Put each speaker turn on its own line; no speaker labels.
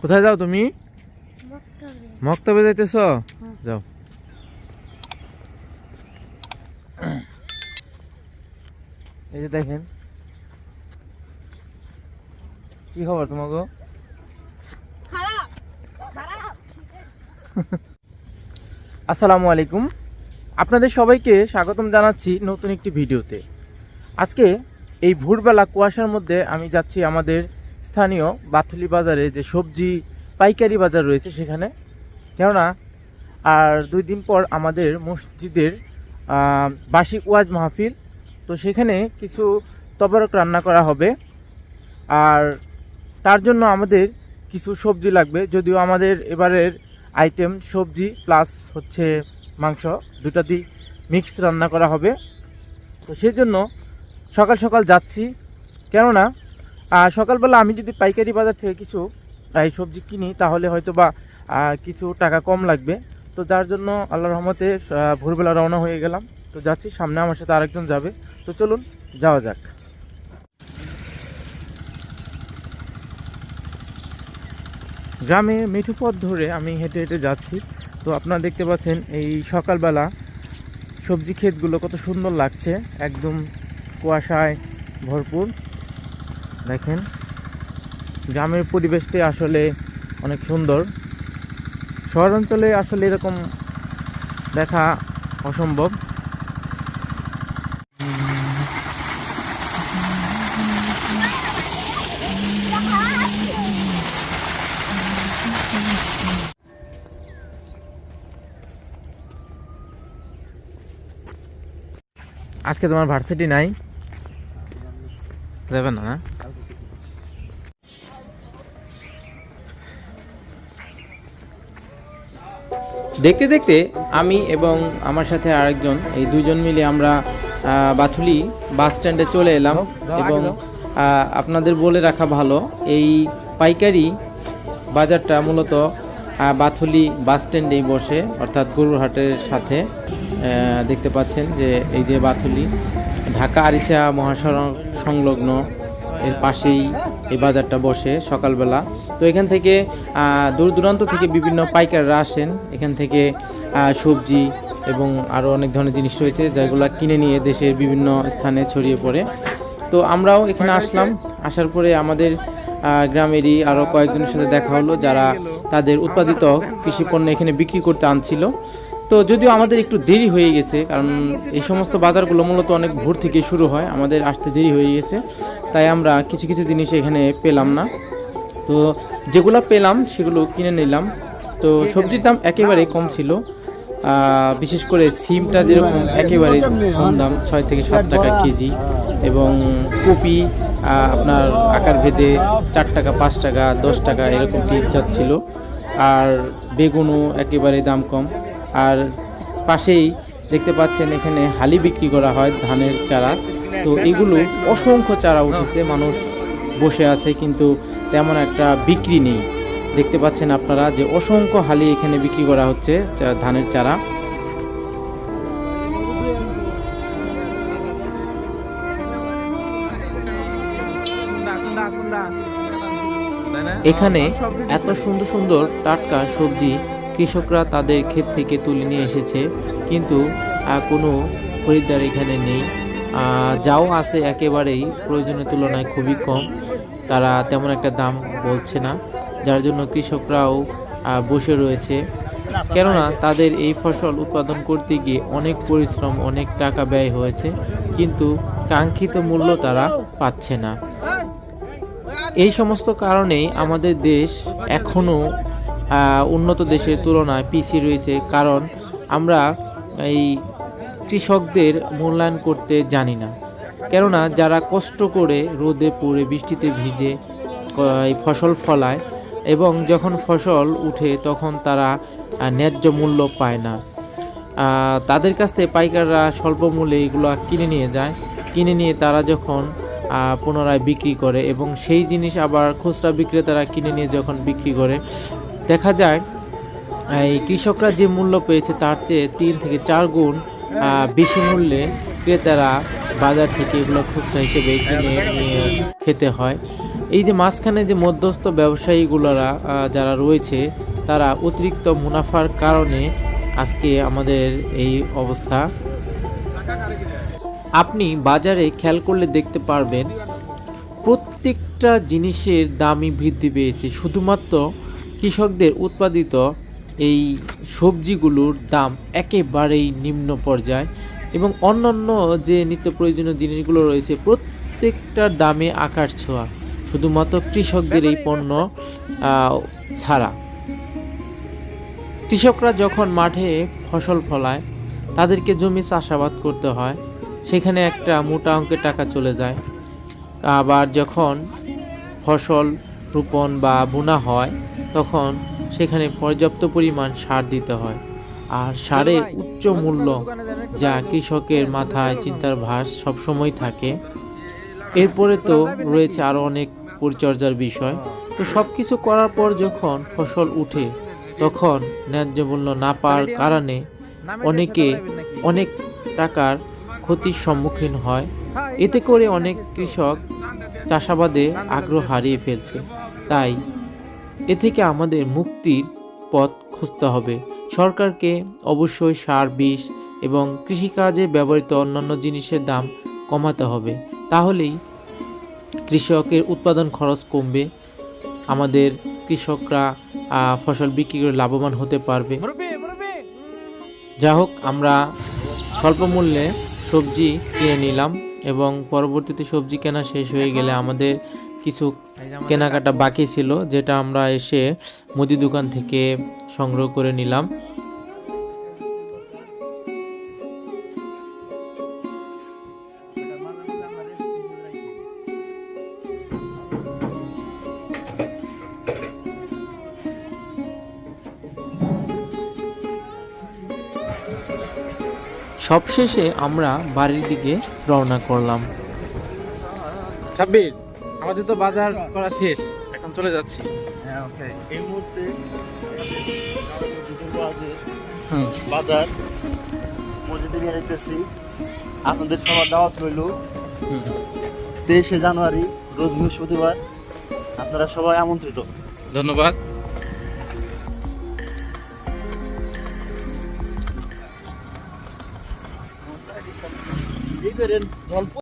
কোথায় যাও তুমি?
মক্তবে
যাইতেছ? যাও। এই যে দেখেন। কি খবর তোমাকে আসসালামু আলাইকুম। আপনাদের সবাইকে স্বাগতম জানাচ্ছি নতুন একটি ভিডিওতে। আজকে এই ভোরবেলা কুয়াশার মধ্যে আমি যাচ্ছি আমাদের স্থানীয় বাথুলি বাজারে যে সবজি পাইকারি বাজার রয়েছে সেখানে। কেননা, আর দুই দিন পর আমাদের মসজিদের বার্ষিক ওয়াজ মাহফিল, তো সেখানে কিছু তবরক রান্না করা হবে। আর তার জন্য আমাদের কিছু সবজি লাগবে, যদিও আমাদের এবারের আইটেম সবজি প্লাস হচ্ছে মাংস দুটা দিয়ে মিক্সড রান্না করা হবে। তো সেই জন্য সকাল সকাল যাচ্ছি। কেননা সকালবেলা আমি যদি পাইকারি বাজার থেকে কিছু এই সবজি কিনি, তাহলে হয়তো বা কিছু টাকা কম লাগবে। তো যার জন্য আল্লাহ রহমতে ভোরবেলা রওনা হয়ে গেলাম। তো যাচ্ছি, সামনে আমার সাথে আরেকজন যাবে। তো চলুন, যাওয়া যাক। গ্রামে মিঠু পথ ধরে আমি হেঁটে হেঁটে যাচ্ছি। তো আপনারা দেখতে পাচ্ছেন, এই সকালবেলা সবজি ক্ষেতগুলো কত সুন্দর লাগছে। একদম কুয়াশায় ভরপুর। দেখেন, গ্রামের পরিবেশটি আসলে অনেক সুন্দর। শহরাঞ্চলে আসলে এরকম দেখা অসম্ভব। আজকে তোমার ভার্সিটি নাই। যাবে না না?
দেখতে দেখতে আমি এবং আমার সাথে আরেকজন এই দুইজন মিলে আমরা বাথুলি বাস স্ট্যান্ডে চলে এলাম এবং আপনাদের বলে রাখা ভালো এই পাইকারি বাজারটা মূলত বাথুলি বাস স্ট্যান্ডেই বসে অর্থাৎ গরুরহাটের সাথে দেখতে পাচ্ছেন যে এই যে বাথুলি ঢাকা আরিচা মহাসড়ক সংলগ্ন এর পাশেই এই বাজারটা বসে সকালবেলা। তো এখান থেকে দূর দূরান্ত থেকে বিভিন্ন পাইকাররা আসেন। এখান থেকে সবজি এবং আরও অনেক ধরনের জিনিস রয়েছে যেগুলো কিনে নিয়ে দেশের বিভিন্ন স্থানে ছড়িয়ে পড়ে। তো আমরাও এখানে আসলাম। আসার পরে আমাদের গ্রামেরই আরও কয়েকজনের সাথে দেখা হলো যারা তাদের উৎপাদিত কৃষি পণ্য এখানে বিক্রি করতে আনছিল। তো যদিও আমাদের একটু দেরি হয়ে গেছে, কারণ এই সমস্ত বাজারগুলো মূলত অনেক ভোর থেকে শুরু হয়। আমাদের আসতে দেরি হয়ে গেছে, তাই আমরা কিছু কিছু জিনিস এখানে পেলাম না। তো যেগুলো পেলাম, সেগুলো কিনে নিলাম। তো সবজির দাম একেবারে কম ছিল। বিশেষ করে সিমটা যেরকম একেবারে কম দাম, ছয় থেকে সাত টাকা কেজি এবং কপি আপনার আকার ভেদে চার টাকা, পাঁচ টাকা, দশ টাকা এরকম তিন যাচ্ছিল আর বেগুনও একেবারে দাম কম। আর পাশেই দেখতে পাচ্ছেন এখানে হালি বিক্রি করা হয় ধানের চারা। তো এগুলো অসংখ্য চারা উঠেছে, মানুষ বসে আছে, কিন্তু তেমন একটা বিক্রি নেই। দেখতে পাচ্ছেন আপনারা যে অসংখ্য হালি এখানে বিক্রি করা হচ্ছে ধানের চারা। এখানে এত সুন্দর সুন্দর টাটকা সবজি কৃষকরা তাদের ক্ষেত থেকে তুলে নিয়ে এসেছে, কিন্তু কোনো খরিদ্দার এখানে নেই। যাও আছে একেবারেই, প্রয়োজনের তুলনায় খুবই কম। তারা তেমন একটা দাম বলছে না, যার জন্য কৃষকরাও বসে রয়েছে। কেননা তাদের এই ফসল উৎপাদন করতে গিয়ে অনেক পরিশ্রম, অনেক টাকা ব্যয় হয়েছে, কিন্তু কাঙ্ক্ষিত মূল্য তারা পাচ্ছে না। এই সমস্ত কারণেই আমাদের দেশ এখনও উন্নত দেশের তুলনায় পিছিয়ে রয়েছে, কারণ আমরা এই কৃষকদের মূল্যায়ন করতে জানি না। কেননা যারা কষ্ট করে রোদে পড়ে, বৃষ্টিতে ভিজে ফসল ফলায় এবং যখন ফসল উঠে তখন তারা ন্যায্য মূল্য পায় না। তাদের কাছ থেকে পাইকাররা স্বল্প মূল্যে এগুলো কিনে নিয়ে যায়। কিনে নিয়ে তারা যখন পুনরায় বিক্রি করে এবং সেই জিনিস আবার খুচরা বিক্রেতারা কিনে নিয়ে যখন বিক্রি করে, দেখা যায় এই কৃষকরা যে মূল্য পেয়েছে তার চেয়ে তিন থেকে চার গুণ বেশি মূল্যে ক্রেতারা বাজার থেকে এগুলো খুচরা হিসেবে কিনে খেতে হয়। এই যে মাঝখানে যে মধ্যস্থ ব্যবসায়ীগুলোরা যারা রয়েছে, তারা অতিরিক্ত মুনাফার কারণে আজকে আমাদের এই অবস্থা। আপনি বাজারে খেয়াল করলে দেখতে পারবেন, প্রত্যেকটা জিনিসের দামই বৃদ্ধি পেয়েছে। শুধুমাত্র কৃষকদের উৎপাদিত এই সবজিগুলোর দাম একেবারেই নিম্ন পর্যায়ে। এবং অন্যান্য যে নিত্য প্রয়োজনীয় জিনিসগুলো রয়েছে প্রত্যেকটার দামে আকাশ ছোঁয়া। শুধুমাত্র কৃষকদের এই পণ্য ছাড়া। কৃষকরা যখন মাঠে ফসল ফলায়, তাদেরকে জমি চাষাবাদ করতে হয়। সেখানে একটা মোটা অঙ্কের টাকা চলে যায়। আবার যখন ফসল রোপণ বা বোনা হয়, তখন সেখানে পর্যাপ্ত পরিমাণ সার দিতে হয়। আর সারের উচ্চ মূল্য যা কৃষকের মাথায় চিন্তার ভাস সবসময় থাকে। এরপরে তো রয়েছে আরও অনেক পরিচর্যার বিষয়। তো সব কিছু করার পর যখন ফসল উঠে, তখন ন্যায্য মূল্য না পাওয়ার কারণে অনেকে অনেক টাকার ক্ষতির সম্মুখীন হয়। এতে করে অনেক কৃষক চাষাবাদে আগ্রহ হারিয়ে ফেলছে। তাই এ থেকে আমাদের মুক্তির পথ খুঁজতে হবে। সরকারকে অবশ্যই সার বিষ এবং কৃষিকাজে ব্যবহৃত অন্যান্য জিনিসের দাম কমাতে হবে। তাহলেই কৃষকের উৎপাদন খরচ কমবে আমাদের কৃষকরা ফসল বিক্রি করে লাভবান হতে পারবে। যা হোক আমরা স্বল্প মূল্যে সবজি কিনে নিলাম এবং পরবর্তীতে সবজি কেনা শেষ হয়ে গেলে আমাদের কিছু কেনাকাটা বাকি ছিল, যেটা আমরা এসে মুদি দোকান থেকে সংগ্রহ করে নিলাম। সবশেষে আমরা বাড়ির দিকে রওনা করলাম।
সাব্বির আমাদের তো বাজার করা শেষ এখন চলে যাচ্ছি।
হ্যাঁ ওকে। এই মুহূর্তে বাজার মসজিদে নিয়ে যেতেছি আপনাদের সবার দাওয়াত রইল। তেইশে জানুয়ারি রোজ বৃহস্পতিবার। আপনারা সবাই আমন্ত্রিত।
ধন্যবাদ।
এই